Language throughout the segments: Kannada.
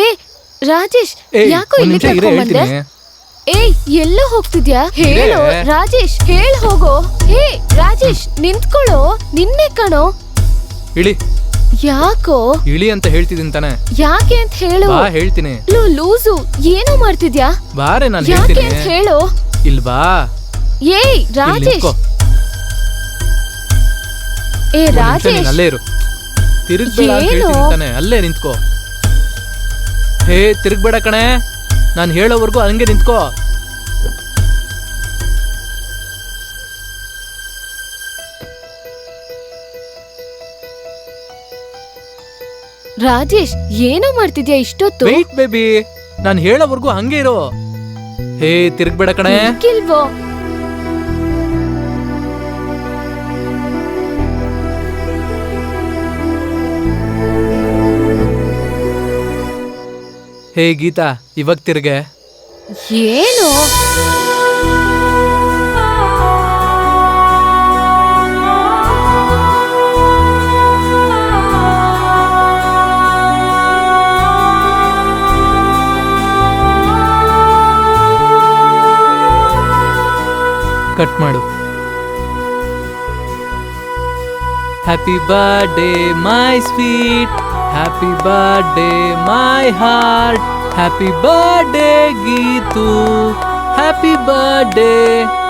ಏ ರಾಜೇಶ್ ಏಯ್, ಯಾಕೋ ಒಂದ್ ಇಲ್ಲಿ ನಿಮಿಷ ಇರೇ ಹೇಳ್ತೀನಿ. ಏಯ್ ಎಲ್ಲ ಹೋಗ್ತಿದ್ಯಾ? ಹೇಳು. ರಾಜೇಶ್ ಹೇಳ್ ಹೋಗೋ. ಹೇ ರಾಜೇಶ್ ನಿಂತ್ಕೊಳ್ಳೋ. ನಿನ್ನೆ ಕಣೋ. ಇಳಿ. ಯಾಕೋ? ಇಳಿ ಅಂತ ಹೇಳ್ತಿದ್ದೀನಿ ತಾನೆ. ಯಾಕೆ ಅಂತ ಹೇಳು. ಬಾ ಹೇಳ್ತೀನಿ. ಲೂ ಲೂಸು ಏನೋ ಮಾಡ್ತಿದ್ಯಾ? ಬಾರೆ ನಾನು ಯಾಕೆ ಹೇಳ್ತೀನಿ ಅಂತ ಹೇಳು. ಇಲ್ ಬಾ. ಏಯ್ ಇಲ್ಲಿ ರಾಜೇಶ್. ನಿಂತ್ಕೋ. ಏ ಒಂದ್ ನಿಮಿಷ ರಾಜೇಶ್ ಅಲ್ಲೇ ಇರು. ತಿರುಗ್ಬೇಡ ಅಂತ ಏನು? ಹೇಳ್ತೀನಿ ತಾನೆ. ಅಲ್ಲೇ ನಿಂತ್ಕೋ. ಹೇ ತಿರುಗ್ಬೇಡ ಕಣೆ. ನಾನು ಹೇಳೋವರೆಗೂ ಹಂಗೆ ನಿಂತ್ಕೋ. ರಾಜೇಶ್ ಏನೋ ಮಾಡ್ತಿದ್ಯಾ ಇಷ್ಟೊತ್ತು? ವೇಟ್ ಬೇಬಿ ನಾನು ಹೇಳೋವರೆಗೂ ಹಂಗೆ ಇರೋ. ಹೇ ತಿರುಗ್ಬೇಡ ಕಣೆ. ನಿಂತ್ಕಿಲ್ವೋ? ಹೇ ಗೀತಾ ಇವಾಗ ತಿರ್ಗೆ. ಏನು? ಕಟ್ ಮಾಡು. Happy birthday my sweet Happy birthday, my heart. Happy birthday, Gitu. Happy birthday.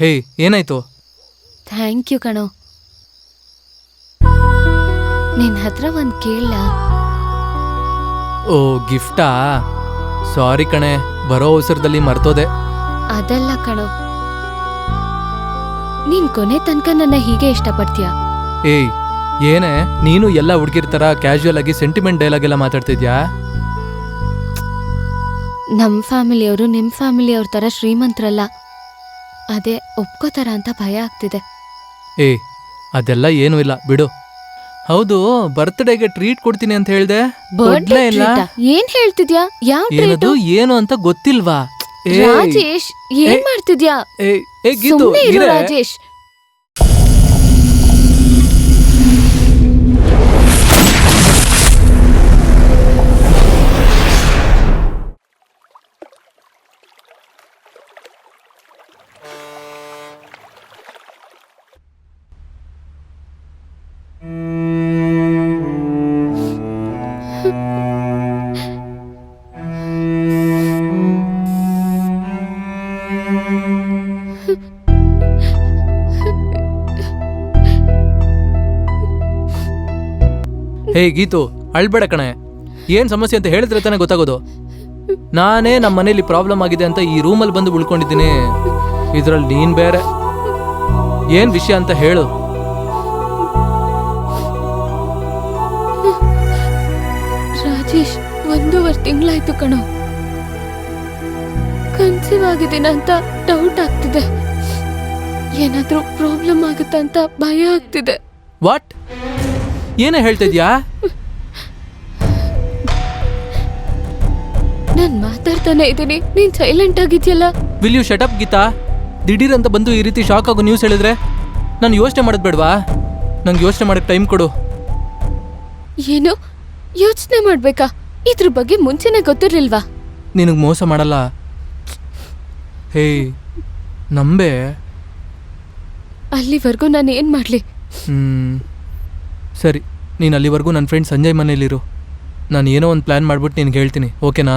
ಹೇ ಏನಾಯ್ತು? ಥ್ಯಾಂಕ್ ಯು ಕಣೋ. ನಿನ್ನ ಹತ್ರ ಒಂದು ಕೇಳ ಓ ಗಿಫ್ಟಾ? ಸಾರಿ ಕಣೆ ಬರೋ ಅವಸರದಲ್ಲಿ ಮರ್ತೋದೆ. ಅದಲ್ಲ ಕಣೋ. ನೀನ್ ಕೊನೆ ತನಕ ನನ್ನ ಹೀಗೆ ಇಷ್ಟಪಡ್ತೀಯ? ಏಯ್ ಏನೇ ನೀನು ಎಲ್ಲ ಹುಡುಗಿರ್ ತರ ಕ್ಯಾಶುಯಲ್ ಆಗಿ ಸೆಂಟಿಮೆಂಟ್ ಡೈಲಾಗ್ ಎಲ್ಲ ಮಾತಾಡ್ತಿದ್ಯಾ? ನಮ್ ಫ್ಯಾಮಿಲಿಯವರು ನಿಮ್ ಫ್ಯಾಮಿಲಿಯವ್ರ ತರ ಶ್ರೀಮಂತರಲ್ಲ. ಅದೇ ಒಪ್ಕೋತಾರ ಅಂತ ಭಯ ಆಗ್ತಿದೆ. ಏ ಅದೆಲ್ಲ ಏನೂ ಇಲ್ಲ ಬಿಡು. ಹೌದು ಬರ್ತ್ಡೇಗೆ ಟ್ರೀಟ್ ಕೊಡ್ತೀನಿ ಅಂತ ಹೇಳ್ದೆ? ಇಲ್ಲ? ಏನ್ ಹೇಳ್ತಿದ್ಯಾ? ಯಾವ ಏನದು ಏನು ಅಂತ ಗೊತ್ತಿಲ್ವಾ? ರಾಜೇಶ್ ಏನ್ ಮಾಡ್ತಿದ್ಯಾ? ಏ ಏಯ್ ಗೀತು ಸುಮ್ನೆ ಇರು ಇರೇ. ರಾಜೇಶ್. ಹೇ ಗೀತು ಅಳ್ಬೇಡ ಕಣೆ. ಏನ್ ಸಮಸ್ಯೆ ಅಂತ ಹೇಳಿದ್ರೆ ತಾನೇ ಗೊತ್ತಾಗೋದು. ನಾನೇ ನಮ್ಮ ಮನೇಲಿ ಪ್ರಾಬ್ಲಮ್ ಆಗಿದೆ ಅಂತ ಈ ರೂಮಲ್ಲಿ ಬಂದು ಉಳ್ಕೊಂಡಿದ್ದೀನಿ. ಇದ್ರಲ್ಲಿ ನೀನ್ ಬೇರೆ. ಏನ್ ವಿಷಯ ಅಂತ ಹೇಳು. ರಾಜೇಶ್ ಒಂದೂವರೆ ತಿಂಗಳಾಯ್ತು ಕಣ. ಕನ್ಸೀವ್ ಆಗಿದ್ದೀನ ಅಂತ ಡೌಟ್ ಆಗ್ತಿದೆ. ಏನಾದ್ರೂ ಪ್ರಾಬ್ಲಮ್ ಆಗುತ್ತೆ ಅಂತ ಭಯ ಆಗ್ತಿದೆ. ವಾಟ್ ಏನೇ ಹೇಳ್ತಿದ್ಯಾ ನಾನು ಮಾತಾಡ್ತಾನೆ ಇದ್ದೀನಿ. ನೀನ್ silent ಆಗಿದ್ಯಲ್ಲ? Will you shut up Geetha? ದಿಢೀರ್ ಅಂತ ಬಂದು ಈ ರೀತಿ ಶಾಕ್ ಆಗೋ ನ್ಯೂಸ್ ಹೇಳಿದ್ರೆ ನಾನು ಯೋಚನೆ ಮಾಡೋದು ಬೇಡವಾ? ನಂಗೆ ಯೋಚನೆ ಮಾಡಕ್ಕೆ ಟೈಮ್ ಕೊಡು. ಏನು? ಯೋಚನೆ ಮಾಡ್ಬೇಕಾ? ಇದ್ರ ಬಗ್ಗೆ ಮುಂಚೆನೆ ಗೊತ್ತಿರ್ಲಿಲ್ವಾ? ನಿನಗೆ ಮೋಸ ಮಾಡಲ್ಲ. ಹೇ ನಂಬೆ. ಅಲ್ಲಿವರೆಗೂ ನಾನು ಏನ್ ಮಾಡ್ಲಿ? ಹ್ಮ್. ಸರಿ ನೀನು ಅಲ್ಲಿವರೆಗೂ ನನ್ನ ಫ್ರೆಂಡ್ ಸಂಜಯ್ ಮನೇಲಿರು ನಾನು ಏನೋ ಒಂದು ಪ್ಲ್ಯಾನ್ ಮಾಡ್ಬಿಟ್ಟು ನಿನ್ಗೆ ಹೇಳ್ತೀನಿ ಓಕೆನಾ?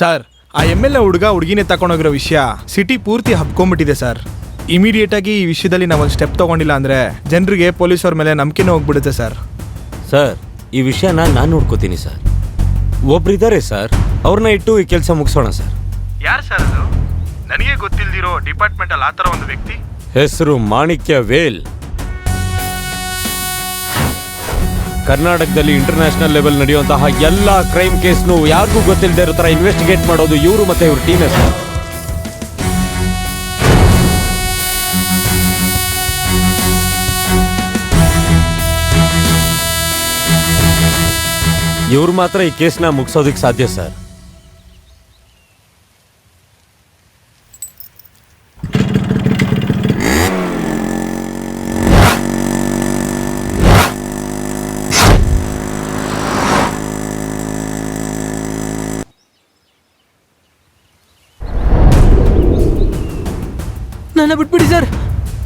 ಸರ್ ಆ ಎಂ ಎಲ್ ಎ ಹುಡುಗ ಹುಡುಗಿನೇ ತಗೊಂಡೋಗಿರೋ ವಿಷಯ ಸಿಟಿ ಪೂರ್ತಿ ಹಬ್ಕೊಂಡ್ಬಿಟ್ಟಿದೆ ಸರ್ ಇಮಿಡಿಯೇಟ್ ಆಗಿ ಈ ವಿಷಯದಲ್ಲಿ ನಾವು ಒಂದು ಸ್ಟೆಪ್ ತಗೊಂಡಿಲ್ಲ ಅಂದ್ರೆ ಜನರಿಗೆ ಪೊಲೀಸ್ ಅವ್ರ ಮೇಲೆ ನಂಬಿಕೆನೂ ಹೋಗ್ಬಿಡುತ್ತೆ ಸರ್ ಸರ್ ಈ ವಿಷಯನ ನಾನು ನೋಡ್ಕೋತೀನಿ ಸರ್ ಒಬ್ರಿದ್ದಾರೆ ಸರ್. ಅವ್ರನ್ನ ಇಟ್ಟು ಈ ಕೆಲಸ ಮುಗಿಸೋಣ ಸರ್. ಯಾರು ಸರ್ ಅದು? ನನಗೆ ಗೊತ್ತಿಲ್ದಿರೋ ಡಿಪಾರ್ಟ್ಮೆಂಟ್ ಅಲ್ಲಿ ಆ ಥರ ಒಂದು ವ್ಯಕ್ತಿ? ಹೆಸರು ಮಾಣಿಕ್ಯ ವೇಲ್. ಕರ್ನಾಟಕದಲ್ಲಿ ಇಂಟರ್ನ್ಯಾಷನಲ್ ಲೆವೆಲ್ ನಡೆಯುವಂತಹ ಎಲ್ಲ ಕ್ರೈಮ್ ಕೇಸ್ನು ಯಾರಿಗೂ ಗೊತ್ತಿಲ್ಲದೆ ಇರೋ ಥರ ಇನ್ವೆಸ್ಟಿಗೇಟ್ ಮಾಡೋದು ಇವರು ಮತ್ತೆ ಇವ್ರ ಟೀಮೇ ಸರ್. ಇವ್ರು ಮಾತ್ರ ಈ ಕೇಸ್ನ ಮುಗಿಸೋದಕ್ಕೆ ಸಾಧ್ಯ ಸರ್ ನನ್ನ ಬಿಟ್ಬಿಡಿ ಸರ್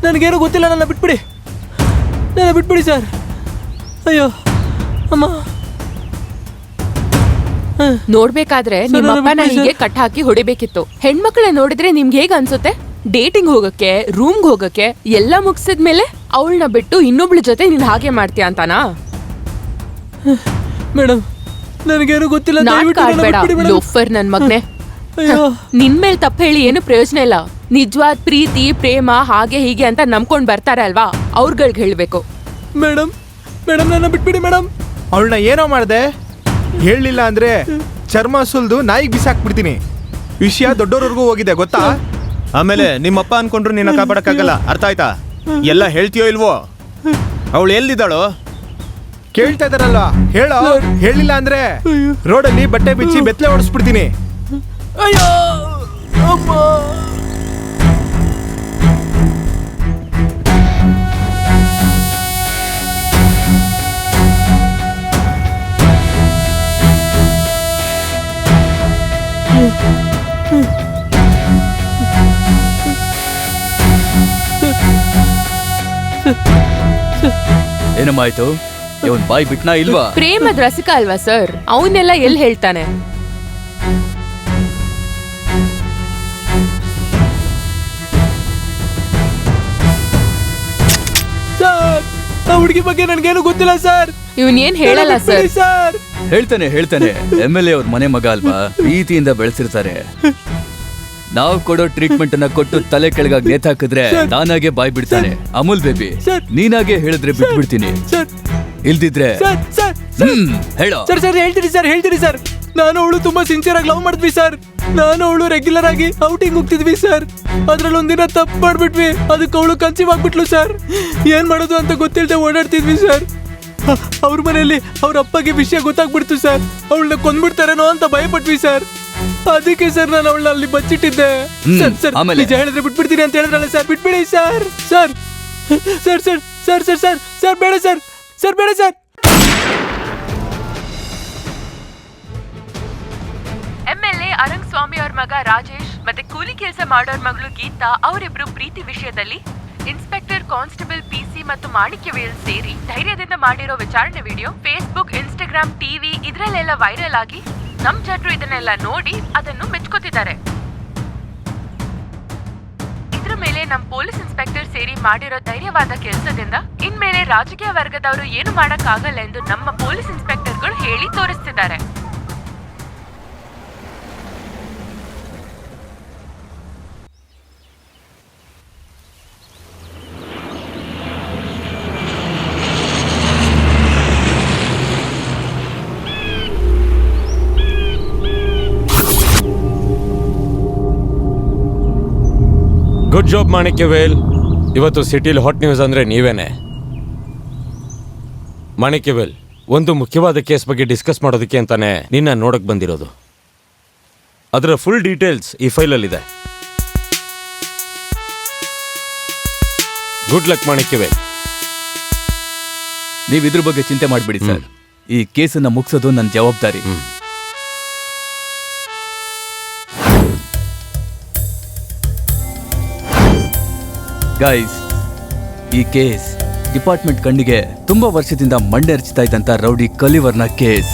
ನನಗೇನು ಗೊತ್ತಿಲ್ಲ ನನ್ನ ಬಿಟ್ಬಿಡಿ ನನ್ನ ಬಿಟ್ಬಿಡಿ ಸರ್ ಅಯ್ಯೋ ಅಮ್ಮ ನೋಡ್ಬೇಕಾದ್ರೆ ನಿಮ್ಮಪ್ಪನ ಹೀಗೆ ಕಟ್ ಹಾಕಿ ಹೊಡಿಬೇಕಿತ್ತು. ಹೆಣ್ಮಕ್ಳೆ ನೋಡಿದ್ರೆ ನಿಮ್ಗೆ ಹೇಗ್ ಅನ್ಸುತ್ತೆ? ಡೇಟಿಂಗ್ ಹೋಗಕ್ಕೆ ರೂಮ್ಗ್ ಹೋಗಕ್ಕೆ ಎಲ್ಲ ಮುಗಿಸಿದ್ಮೇಲೆ ಅವಳನ್ನ ಬಿಟ್ಟು ಇನ್ನೊಬ್ಳ ಜೊತೆ ನೀನ್ ಹಾಗೆ ಮಾಡ್ತೀಯ ಅಂತಾನಾ? ಮೇಡಮ್ ನನಗೇನು ಗೊತ್ತಿಲ್ಲ ನಾಟಕ ಆಡ್ಬೇಡ ಲೋಫರ್ ನನ್ ಮಗ್ನೆ. ಅಯ್ಯೋ. ನಿನ್ ಮೇಲ್ ತಪ್ಪ ಹೇಳಿ ಏನು ಪ್ರಯೋಜನ ಇಲ್ಲ. ನಿಜವಾದ ಪ್ರೀತಿ ಪ್ರೇಮ ಹಾಗೆ ಹೀಗೆ ಅಂತ ನಂಬ್ಕೊಂಡ್ ಬರ್ತಾರೆ ಅಲ್ವಾ? ಅವ್ರಗಳ್ಗೆ ಹೇಳ್ಬೇಕು. ಮೇಡಮ್ ಮೇಡಮ್ ನನ್ನ ಬಿಟ್ಬಿಡಿ ಮೇಡಮ್ ಅವಳನ್ನ ಏನೋ ಮಾಡಿದೆ? ಹೇಳಲಿಲ್ಲ ಅಂದ್ರೆ ಚರ್ಮ ಸುಲ್ದು ನಾಯಿಗೆ ಬಿಸಾಕ್ಬಿಡ್ತೀನಿ. ವಿಷಯ ದೊಡ್ಡೋರ್ವರೆಗೂ ಹೋಗಿದೆ ಗೊತ್ತಾ? ಆಮೇಲೆ ನಿಮ್ಮಪ್ಪ ಅನ್ಕೊಂಡ್ರು ನಿನ್ನ ಕಾಪಾಡಕ್ಕಾಗಲ್ಲ ಅರ್ಥ ಆಯ್ತಾ? ಎಲ್ಲ ಹೇಳ್ತೀಯೋ ಇಲ್ವೋ? ಅವಳು ಎಲ್ಲಿದ್ದಾಳೋ? ಕೇಳ್ತಾ ಇದಾರಲ್ವಾ ಹೇಳೋ? ಹೇಳಿಲ್ಲ ಅಂದ್ರೆ ರೋಡಲ್ಲಿ ಬಟ್ಟೆ ಬಿಚ್ಚಿ ಬೆತ್ತಲೆ ಓಡಿಸ್ಬಿಡ್ತೀನಿ ಅಯ್ಯೋ ಅಮ್ಮ. ಏನಮ್ಮಾಯ್ತು? ಇವನ್ ಬಾಯ್ ಬಿಟ್ನಾ ಇಲ್ವಾ? ಪ್ರೇಮದ ರಸಿಕ ಅಲ್ವಾ ಸರ್? ಅವನ್ನೆಲ್ಲ ಎಲ್ಲಿ ಹೇಳ್ತಾನೆ? ಸರ್ ಆ ಹುಡುಗಿ ಬಗ್ಗೆ ನನಗೇನು ಗೊತ್ತಿಲ್ಲ ಸರ್. ಇವನ್ ಏನ್ ಹೇಳಲ್ಲ ಸರ್? ಸರ್. ಹೇಳ್ತಾನೆ ಹೇಳ್ತಾನೆ. ಎಂ ಎಲ್ ಎ ಅವ್ರ ಮನೆ ಮಗ ಅಲ್ವಾ? ಪ್ರೀತಿಯಿಂದ ಬೆಳೆಸಿರ್ತಾರೆ. ನಾವು ಕೊಡೋ ಟ್ರೀಟ್ಮೆಂಟ್ ಅನ್ನ ಕೊಟ್ಟು ತಲೆ ಕೆಳಗಾಗಿ ನೇತಾಕಿದ್ರೆ ನಾನಾಗೆ ಬಾಯ್ ಬಿಡ್ತಾನೆ. Amul baby sir. ನೀನಾಗೆ ಹೇಳಿದ್ರೆ ಬಿಟ್ಬಿಡ್ತೀನಿ ಇಲ್ದಿದ್ರೆ ಹ್ಮ್ ಹೇಳೋ. ಸರ್ ಸರ್ ಹೇಳ್ತೀನಿ ಸರ್ ಹೇಳ್ತೀನಿ ಸರ್ ನಾನು ಅವಳು ತುಂಬಾ ಸಿನ್ಸಿಯರ್ ಆಗಿ ಲವ್ ಮಾಡಿದ್ವಿ ಸರ್ ನಾನು ಅವಳು ರೆಗ್ಯುಲರ್ ಆಗಿ ಔಟಿಂಗ್ ಹೋಗ್ತಿದ್ವಿ ಸರ್ ಅದ್ರಲ್ಲಿ ಒಂದಿನ ತಪ್ಪು ಮಾಡ್ಬಿಟ್ವಿ. ಅದಕ್ಕೆ ಅವಳು ಕನ್ಸೀವ್ ಆಗ್ಬಿಟ್ಲು ಸರ್ ಏನ್ ಮಾಡೋದು ಅಂತ ಗೊತ್ತಿಲ್ಲದೆ ಓಡಾಡ್ತಿದ್ವಿ ಸರ್ ಅವ್ರ ಮನೆಯಲ್ಲಿ ಅವ್ರ ಅಪ್ಪಗೆ ವಿಷಯ ಗೊತ್ತಾಗ್ಬಿಡ್ತು ಸರ್ ಅವಳನ್ನ ಕೊಂದ್ಬಿಡ್ತಾರೇನೋ ಅಂತ ಭಯಪಟ್ವಿ ಸರ್ ಅದಕ್ಕೆ ಸರ್ ನಾನು ಅವಳನ್ನ ಅಲ್ಲಿ ಬಚ್ಚಿಟ್ಟಿದ್ದೆ ಹ್ಮ್, ಸರ್ ಸರ್ ಆಮೇಲೆ? ನಿಜ ಹೇಳಿದ್ರೆ ಬಿಟ್ಬಿಡ್ತೀನಿ ಅಂತ ಹೇಳಿದ್ರಲ್ಲ ಸರ್ ಬಿಟ್ಬಿಡಿ sir. Sir sir sir sir sir sir sir ಬೇಡ ಸರ್ ಸರ್ ಬೇಡ ಸರ್. ಎಂಎಲ್ಎ ಅರಂಗ್ ಸ್ವಾಮಿ ಅವ್ರ ಮಗ ರಾಜೇಶ್ ಮತ್ತೆ ಕೂಲಿ ಕೆಲಸ ಮಾಡೋರ್ ಮಗಳು ಗೀತಾ ಅವರಿಬ್ರು ಪ್ರೀತಿ ವಿಷಯದಲ್ಲಿ ಇನ್ಸ್ಪೆಕ್ಟರ್ ಕಾನ್ಸ್ಟೇಬಲ್ ಪಿಸಿ ಮತ್ತು ಮಾಣಿಕ್ಯವೇಲ್ ಸೇರಿ ಧೈರ್ಯದಿಂದ ಮಾಡಿರೋ ವಿಚಾರಣೆ ವಿಡಿಯೋ ಫೇಸ್ಬುಕ್ ಇನ್ಸ್ಟಾಗ್ರಾಮ್ ಟಿವಿ ಇದ್ರಲ್ಲೆಲ್ಲ ವೈರಲ್ ಆಗಿ ನಮ್ ಜನರು ಇದನ್ನೆಲ್ಲ ನೋಡಿ ಅದನ್ನು ಮೆಚ್ಕೋತಿದ್ದಾರೆ. ಇದ್ರ ಮೇಲೆ ನಮ್ ಪೊಲೀಸ್ ಇನ್ಸ್ಪೆಕ್ಟರ್ ಸೇರಿ ಮಾಡಿರೋ ಧೈರ್ಯವಾದ ಕೆಲಸದಿಂದ ಇನ್ಮೇಲೆ ರಾಜಕೀಯ ವರ್ಗದವರು ಏನು ಮಾಡಕ್ಕಾಗಲ್ಲ ಎಂದು ನಮ್ಮ ಪೊಲೀಸ್ ಇನ್ಸ್ಪೆಕ್ಟರ್ಗಳು ಹೇಳಿ ತೋರಿಸ್ತಿದ್ದಾರೆ. ಗುಡ್ ಜಾಬ್ ಮಾಣಿಕ್ಯ ವೇಲ್ ಇವತ್ತು ಸಿಟಿಲಿ ಹಾಟ್ ನ್ಯೂಸ್ ಅಂದರೆ ನೀವೇನೆ. ಮಾಣಿಕ್ಯ ವೇಲ್ ಒಂದು ಮುಖ್ಯವಾದ ಕೇಸ್ ಬಗ್ಗೆ ಡಿಸ್ಕಸ್ ಮಾಡೋದಕ್ಕೆ ಅಂತಾನೆ ನಿನ್ನ ನೋಡಕ್ ಬಂದಿರೋದು. ಅದರ ಫುಲ್ ಡೀಟೇಲ್ಸ್ ಈ ಫೈಲಲ್ಲಿದೆ ಗುಡ್ ಲಕ್ ಮಾಣಿಕ್ಯ ವೇಲ್ ನೀವು ಇದ್ರ ಬಗ್ಗೆ ಚಿಂತೆ ಮಾಡಿಬಿಡಿ ಸರ್ ಈ ಕೇಸನ್ನು ಮುಗಿಸೋದು ನನ್ನ ಜವಾಬ್ದಾರಿ. ಗೈಸ್ ಈ ಕೇಸ್ ಡಿಪಾರ್ಟ್ಮೆಂಟ್ ಕಣ್ಣಿಗೆ ತುಂಬಾ ವರ್ಷದಿಂದ ಮಂಡೆರ್ಚ್ತಾ ಇದ್ದಂತ ರೌಡಿ ಕಲಿವರ್ನ ಕೇಸ್